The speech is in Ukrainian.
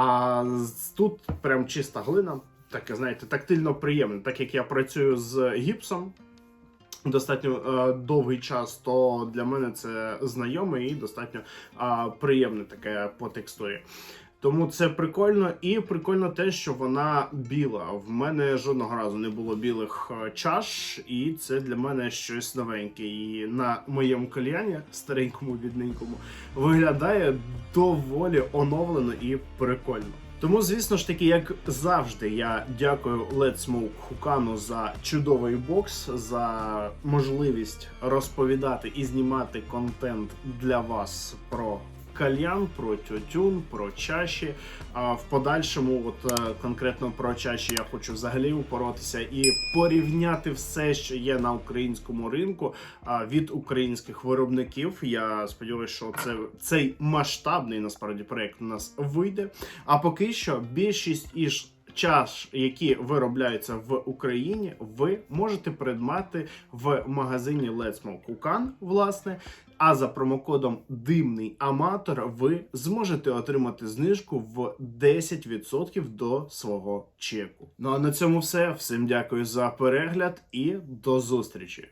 А тут прям чиста глина, таке, знаєте, тактильно приємне. Так як я працюю з гіпсом достатньо е, довгий час, то для мене це знайоме і достатньо е, приємне таке по текстурі. Тому це прикольно, і прикольно те, що вона біла. В мене жодного разу не було білих е, чаш, і це для мене щось новеньке. І на моєму кальяні, старенькому бідненькому, виглядає доволі оновлено і прикольно. Тому, звісно ж таки, як завжди, я дякую Let's Smoke Хукану за чудовий бокс, за можливість розповідати і знімати контент для вас про кальян, про тютюн, про чаші. А в подальшому, от е, конкретно про чаші, я хочу взагалі упоротися і порівняти все, що є на українському ринку від українських виробників. Я сподіваюся, що це цей масштабний насправді проект у нас вийде. А поки що більшість із чаш, які виробляються в Україні, ви можете придбати в магазині Let's Smoke Kukan, власне. А за промокодом Димний Аматор ви зможете отримати знижку в 10% до свого чеку. Ну а на цьому все. Всім дякую за перегляд і до зустрічі!